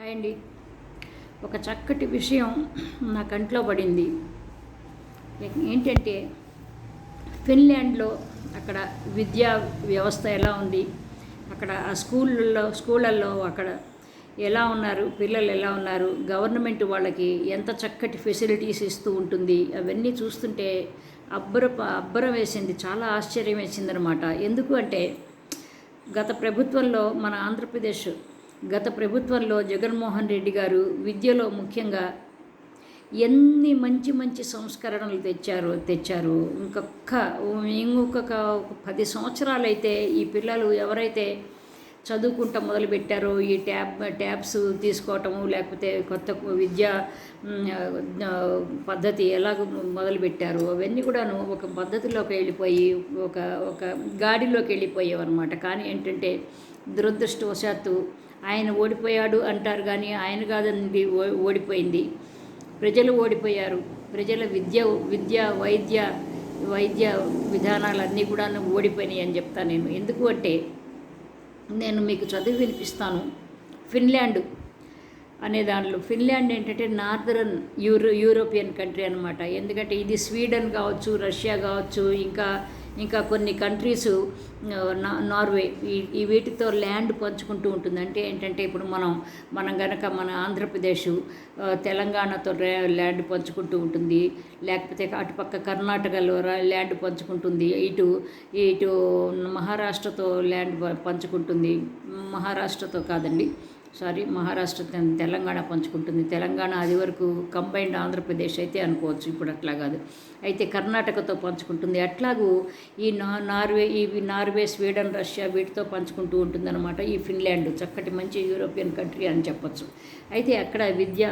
Hi అండి. ఒక చక్కటి విషయం నా కంట్లో పడింది. ఏంటంటే ఫిన్లాండ్లో అక్కడ విద్యా వ్యవస్థ ఎలా ఉంది? అక్కడ ఆ స్కూళ్ళల్లో స్కూళ్ళల్లో అక్కడ ఎలా ఉన్నారు? పిల్లలు ఎలా ఉన్నారు? గవర్నమెంట్ వాళ్ళకి ఎంత చక్కటి ఫెసిలిటీస్ ఇస్తూ ఉంటుంది? అవన్నీ చూస్తుంటే అబ్బర అబ్బరం వేసింది చాలా ఆశ్చర్యం వేసిందనమాట. ఎందుకు అంటే గత ప్రభుత్వంలో మన ఆంధ్రప్రదేశ్ గత ప్రభుత్వంలో జగన్మోహన్ రెడ్డి గారు విద్యలో ముఖ్యంగా ఎన్ని మంచి మంచి సంస్కరణలు తెచ్చారు తెచ్చారు. ఇంకొక ఇంకొక పది సంవత్సరాలైతే ఈ పిల్లలు ఎవరైతే చదువుకుంటా మొదలుపెట్టారో ఈ ట్యాబ్ ట్యాబ్స్ తీసుకోవటము లేకపోతే కొత్త విద్యా పద్ధతి ఎలాగ మొదలుపెట్టారో అవన్నీ కూడాను ఒక పద్ధతిలోకి వెళ్ళిపోయి ఒక ఒక గాడిలోకి వెళ్ళిపోయేవన్నమాట. కానీ ఏంటంటే దురదృష్టవశాత్తు ఆయన ఓడిపోయాడు అంటారు కానీ ఆయన కాదండి ఓడిపోయింది. ప్రజలు ఓడిపోయారు. ప్రజల విద్య విద్య వైద్య వైద్య విధానాలన్నీ కూడా ఓడిపోయినాయి అని చెప్తాను నేను. ఎందుకు అంటే నేను మీకు చదివి వినిపిస్తాను. ఫిన్లాండ్ అనే దానిలో ఫిన్లాండ్ ఏంటంటే నార్దరన్ యూరో యూరోపియన్ కంట్రీ అనమాట ఎందుకంటే ఇది స్వీడన్ కావచ్చు రష్యా కావచ్చు ఇంకా ఇంకా కొన్ని కంట్రీస్ నార్వే ఈ వీటితో ల్యాండ్ పంచుకుంటూ ఉంటుంది. అంటే ఏంటంటే ఇప్పుడు మనం మనం గనక మన ఆంధ్రప్రదేశ్ తెలంగాణతో ల్యాండ్ పంచుకుంటూ ఉంటుంది. లేకపోతే అటుపక్క కర్ణాటకలో ల్యాండ్ పంచుకుంటుంది. ఇటు ఇటు మహారాష్ట్రతో ల్యాండ్ పంచుకుంటుంది. మహారాష్ట్రతో కాదండి. సారీ మహారాష్ట్ర తెలంగాణ పంచుకుంటుంది. తెలంగాణ అది వరకు కంబైన్డ్ ఆంధ్రప్రదేశ్ అయితే అనుకోవచ్చు ఇప్పుడు అట్లా కాదు. అయితే కర్ణాటకతో పంచుకుంటుంది. అట్లాగూ ఈ నా నార్వే ఈ నార్వే స్వీడన్ రష్యా వీటితో పంచుకుంటూ ఉంటుందన్నమాట ఈ ఫిన్లాండ్. చక్కటి మంచి యూరోపియన్ కంట్రీ అని చెప్పచ్చు. అయితే అక్కడ విద్య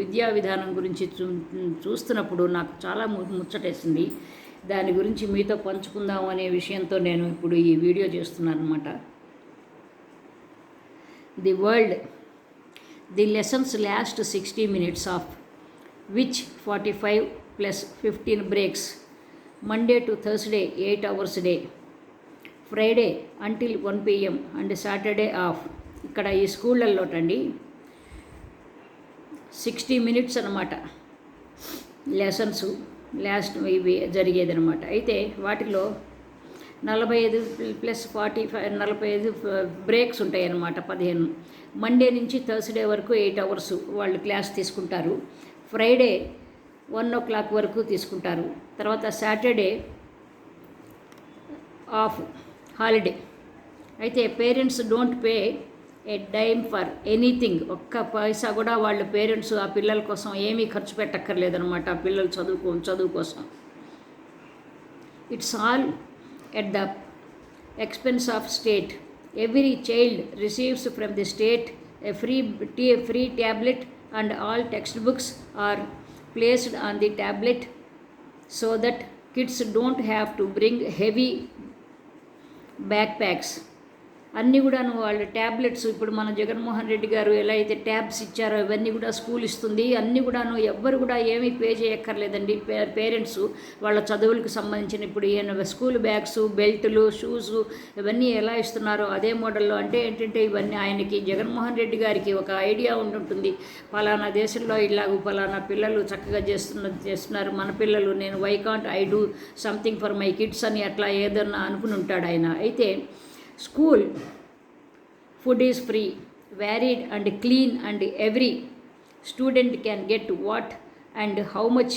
విద్యా విధానం గురించి చూ చూస్తున్నప్పుడు నాకు చాలా ముచ్చటేసింది. దాని గురించి మీతో పంచుకుందాం అనే విషయంతో నేను ఇప్పుడు ఈ వీడియో చేస్తున్నాను అనమాట the world the lessons last sixty minutes of which forty five plus fifteen breaks Monday to Thursday eight hours day Friday until one PM and Saturday off ఇక్కడ ఈ స్కూళ్ళల్లోటండి సిక్స్టీ మినిట్స్ అనమాట లెసన్స్ లాస్ట్ ఇవి జరిగేదనమాట అయితే వాటిలో నలభై ఐదు ప్లస్ ఫార్టీ ఫైవ్ నలభై ఐదు బ్రేక్స్ ఉంటాయి అన్నమాట పదిహేను. మండే నుంచి థర్స్డే వరకు ఎయిట్ అవర్స్ వాళ్ళు క్లాస్ తీసుకుంటారు. ఫ్రైడే వన్ ఓ క్లాక్ వరకు తీసుకుంటారు. తర్వాత సాటర్డే ఆఫ్ హాలిడే. అయితే parents don't pay a dime for anything. ఒక్క పైసా కూడా వాళ్ళ పేరెంట్స్ ఆ పిల్లల కోసం ఏమీ ఖర్చు పెట్టక్కర్లేదనమాట ఆ పిల్లలు చదువుకో చదువు కోసం. It's all at the expense of state. Every child receives from the state a free, free tablet and all textbooks are placed on the tablet so that kids don't have to bring heavy backpacks అన్నీ కూడాను వాళ్ళ tablets ఇప్పుడు మన జగన్మోహన్ రెడ్డి గారు ఎలా అయితే tabs ఇచ్చారో ఇవన్నీ కూడా స్కూల్ ఇస్తుంది. అన్నీ కూడాను ఎవ్వరు కూడా ఏమీ పే చేయక్కర్లేదండి. పేరెంట్స్ వాళ్ళ చదువులకు సంబంధించిన ఇప్పుడు ఈయన స్కూల్ బ్యాగ్స్ బెల్టులు షూస్ ఇవన్నీ ఎలా ఇస్తున్నారో అదే మోడల్లో అంటే ఏంటంటే ఇవన్నీ ఆయనకి జగన్మోహన్ రెడ్డి గారికి ఒక ఐడియా ఉంటుంటుంది పలానా దేశంలో ఇలాగ పలానా పిల్లలు చక్కగా చేస్తున్న చేస్తున్నారు. మన పిల్లలు నేను why can't I do something for my kids అని అట్లా ఏదన్నా అనుకుని ఉంటాడు ఆయన. అయితే school food is free varied and clean and every student can get what and how much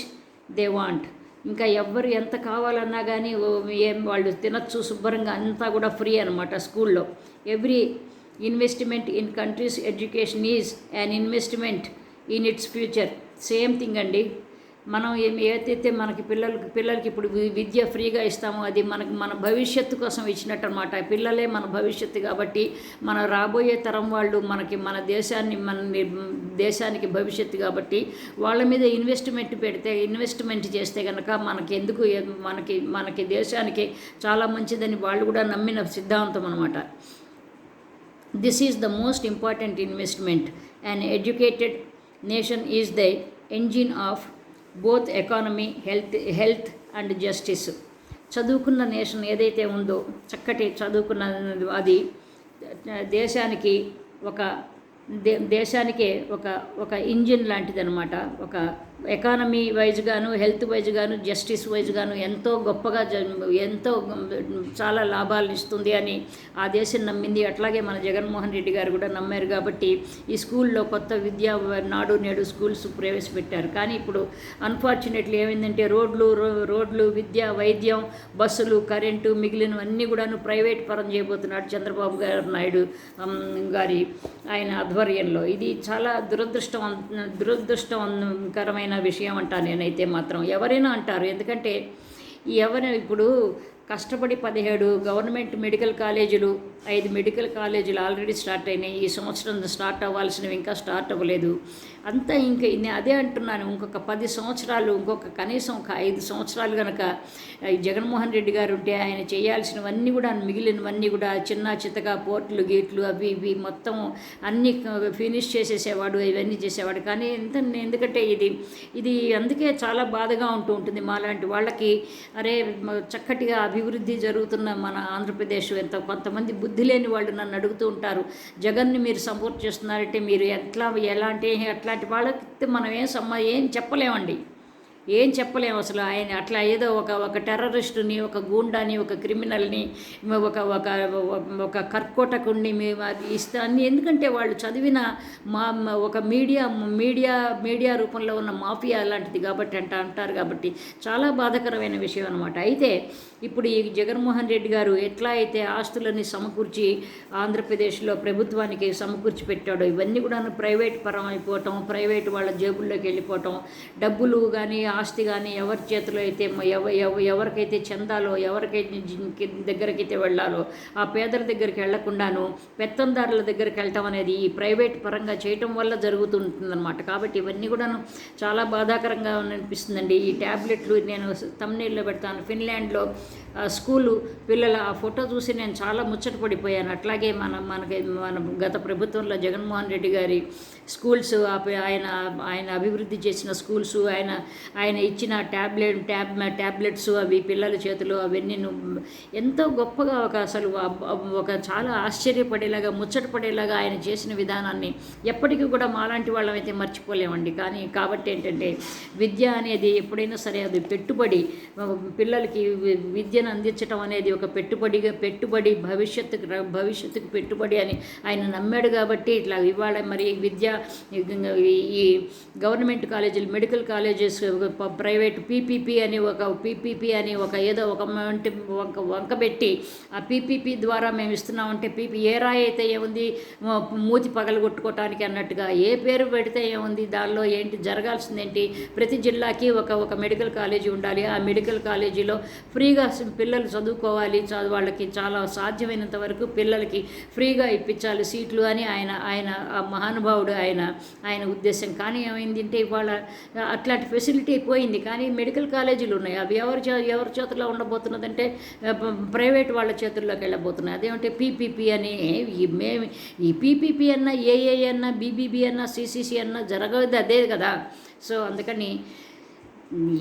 they want ఇంకా ఎవ్వరు ఎంత కావాలన్నా కానీ ఏం వాళ్ళు తినచ్చు శుభ్రంగా అంతా కూడా ఫ్రీ అనమాట స్కూల్లో every investment in countries education is an investment in its future same thing అండి. మనం ఏదైతే మనకి పిల్లలకి పిల్లలకి ఇప్పుడు విద్య ఫ్రీగా ఇస్తామో అది మనకి మన భవిష్యత్తు కోసం ఇచ్చినట్టు అనమాట పిల్లలే మన భవిష్యత్తు కాబట్టి మన రాబోయే తరం వాళ్ళు మనకి మన దేశాన్ని మన దేశానికి భవిష్యత్తు కాబట్టి వాళ్ళ మీద ఇన్వెస్ట్మెంట్ పెడితే ఇన్వెస్ట్మెంట్ చేస్తే కనుక మనకి ఎందుకు మనకి మనకి దేశానికి చాలా మంచిదని వాళ్ళు కూడా నమ్మిన సిద్ధాంతం అనమాట. This is the most important investment and educated nation is the engine of both economy health health and justice. చదువుకున్న నేషన్ ఏదైతే ఉందో చక్కటి చదువుకున్న అది దేశానికి ఒక దే దేశానికే ఒక ఒక ఇంజిన్ లాంటిదనమాట ఒక ఎకానమీ వైజ్ గాను హెల్త్ వైజ్ గాను జస్టిస్ వైజ్ గాను ఎంతో గొప్పగా ఎంతో చాలా లాభాలను ఇస్తుంది అని ఆ దేశం నమ్మింది. అట్లాగే మన జగన్మోహన్ రెడ్డి గారు కూడా నమ్మారు కాబట్టి ఈ స్కూల్లో కొత్త విద్యా నాడు నేడు స్కూల్స్ ప్రవేశపెట్టారు. కానీ ఇప్పుడు అన్ఫార్చునేట్లీ ఏమైందంటే రోడ్లు రో- రోడ్లు విద్య వైద్యం బస్సులు కరెంటు మిగిలినవన్నీ కూడాను ప్రైవేట్ పరం చేయబోతున్నాడు చంద్రబాబు గారు నాయుడు గారి ఆయన ఆధ్వర్యంలో. ఇది చాలా దురదృష్టం దురదృష్టకరమైన విషయం అంటా నేనైతే మాత్రం ఎవరైనా అంటారు. ఎందుకంటే ఎవరైనా ఇప్పుడు కష్టపడి పదిహేడు గవర్నమెంట్ మెడికల్ కాలేజీలు ఐదు మెడికల్ కాలేజీలు ఆల్రెడీ స్టార్ట్ అయినాయి. ఈ సంవత్సరం స్టార్ట్ అవ్వాల్సినవి ఇంకా స్టార్ట్ అవ్వలేదు. అంతా ఇంకా నేను అదే అంటున్నాను. ఇంకొక పది సంవత్సరాలు ఇంకొక కనీసం ఒక ఐదు సంవత్సరాలు కనుక జగన్మోహన్ రెడ్డి గారు ఉంటే ఆయన చేయాల్సినవన్నీ కూడా మిగిలినవన్నీ కూడా చిన్న చిత్తగా పోర్టులు గేట్లు అవి ఇవి మొత్తం అన్నీ ఫినిష్ చేసేసేవాడు ఇవన్నీ చేసేవాడు. కానీ ఎంత ఎందుకంటే ఇది ఇది అందుకే చాలా బాధగా ఉంటూ ఉంటుంది మాలాంటి వాళ్ళకి. అరే చక్కటిగా అభివృద్ధి జరుగుతున్న మన ఆంధ్రప్రదేశ్ ఎంత కొంతమంది బుద్ధి లేని వాళ్ళు నన్ను అడుగుతూ ఉంటారు జగన్ని మీరు సపోర్ట్ చేస్తున్నారంటే మీరు ఎట్లా ఎలాంటి అట్లాంటి వాళ్ళకి మనం ఏం సమ్మ ఏం చెప్పలేమండి. ఏం చెప్పలేము అసలు. ఆయన అట్లా ఏదో ఒక ఒక టెర్రరిస్టుని ఒక గూండాని ఒక క్రిమినల్ని ఒక ఒక ఒక కర్కోటకుణ్ణి మేము అది ఇస్తా అన్ని ఎందుకంటే వాళ్ళు చదివిన మా ఒక మీడియా మీడియా మీడియా రూపంలో ఉన్న మాఫియా అలాంటిది కాబట్టి అంట అంటారు కాబట్టి చాలా బాధాకరమైన విషయం అనమాట అయితే ఇప్పుడు ఈ జగన్మోహన్ రెడ్డి గారు ఎట్లా అయితే ఆస్తులని సమకూర్చి ఆంధ్రప్రదేశ్లో ప్రభుత్వానికి సమకూర్చి పెట్టాడో ఇవన్నీ కూడా ప్రైవేట్ పరం అయిపోవటం ప్రైవేట్ వాళ్ళ జేబుల్లోకి వెళ్ళిపోవటం డబ్బులు కానీ ఆస్తి కానీ ఎవరి చేతిలో అయితే ఎవ ఎవ- ఎవరికైతే చెందాలో ఎవరికైతే దగ్గరకైతే వెళ్ళాలో ఆ పేదల దగ్గరికి వెళ్ళకుండాను పెత్తందారుల దగ్గరికి వెళ్ళటం అనేది ఈ ప్రైవేట్ పరంగా చేయటం వల్ల జరుగుతుంటుందన్నమాట. కాబట్టి ఇవన్నీ కూడాను చాలా బాధాకరంగా అనిపిస్తుందండి. ఈ ట్యాబ్లెట్లు నేను తమ్నేల్లో పెడతాను. ఫిన్లాండ్లో స్కూలు పిల్లల ఆ ఫోటో చూసి నేను చాలా ముచ్చట పడిపోయాను. అట్లాగే మన మనకి మన గత ప్రభుత్వంలో జగన్మోహన్ రెడ్డి గారి స్కూల్స్ ఆ ఆయన ఆయన అభివృద్ధి చేసిన స్కూల్స్ ఆయన ఆయన ఇచ్చిన ట్యాబ్లెట్ ట్యాబ్ ట్యాబ్లెట్స్ అవి పిల్లల చేతిలో అవన్నీ ఎంతో గొప్పగా ఒక అసలు ఒక చాలా ఆశ్చర్యపడేలాగా ముచ్చట పడేలాగా ఆయన చేసిన విధానాన్ని ఎప్పటికీ కూడా మాలాంటి వాళ్ళమైతే మర్చిపోలేమండి. కానీ కాబట్టి ఏంటంటే విద్య అనేది ఎప్పుడైనా సరే అది పెట్టుబడి పిల్లలకి వి- విద్యను అందించడం అనేది ఒక పెట్టుబడిగా పెట్టుబడి భవిష్యత్తుకు భవిష్యత్తుకు పెట్టుబడి అని ఆయన నమ్మాడు కాబట్టి ఇట్లా ఇవాళ మరి విద్య ఈ- గవర్నమెంట్ కాలేజీలు మెడికల్ కాలేజెస్ ప్రైవేట్ పీపీపీ అని ఒక పీపీపీ అని ఒక ఏదో ఒక వంక వంక పెట్టి ఆ పీపీపీ ద్వారా మేము ఇస్తున్నామంటే పీపీ ఏ రాయి అయితే ఏముంది మూతి పగలు కొట్టుకోవటానికి అన్నట్టుగా ఏ పేరు పెడితే ఏముంది దానిలో ఏంటి జరగాల్సింది ఏంటి ప్రతి జిల్లాకి ఒక ఒక మెడికల్ కాలేజీ ఉండాలి. ఆ మెడికల్ కాలేజీలో ఫ్రీగా పిల్లలు చదువుకోవాలి. చదువు వాళ్ళకి చాలా సాధ్యమైనంత వరకు పిల్లలకి ఫ్రీగా ఇప్పించాలి సీట్లు అని ఆయన ఆయన ఆ మహానుభావుడు ఆయన ఆయన ఉద్దేశం. కానీ ఏమైంది అంటే ఇవాళ అట్లాంటి ఫెసిలిటీ పోయింది కానీ మెడికల్ కాలేజీలు ఉన్నాయి. అవి ఎవరి చే ఎవరి చేతుల్లో ఉండబోతున్నదంటే అంటే ప్రైవేట్ వాళ్ళ చేతుల్లోకి వెళ్ళబోతున్నాయి. అదేమంటే పీపీపీ అని ఈ మేము ఈ పీపీపీ అన్నా ఏఏ అన్న బీబీబీ అన్న సిసిసి అన్న జరగదు అదే కదా. సో అందుకని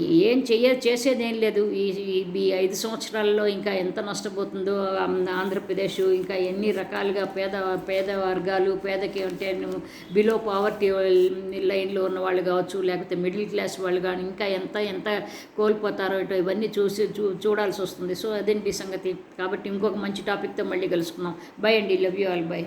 ఏం చేయ చేసేదేం లేదు. ఈ ఈ- ఐదు సంవత్సరాల్లో ఇంకా ఎంత నష్టపోతుందో ఆంధ్రప్రదేశ్ ఇంకా ఎన్ని రకాలుగా పేద పేద వర్గాలు పేదకి అంటే బిలో పావర్టీ లైన్లో ఉన్న వాళ్ళు కావచ్చు లేకపోతే మిడిల్ క్లాస్ వాళ్ళు కానీ ఇంకా ఎంత ఎంత కోల్పోతారో ఇటు ఇవన్నీ చూసి చూ చూడాల్సి వస్తుంది. సో అదేంటి సంగతి? కాబట్టి ఇంకొక మంచి టాపిక్తో మళ్ళీ కలుసుకుందాం. బై అండి. Love you all by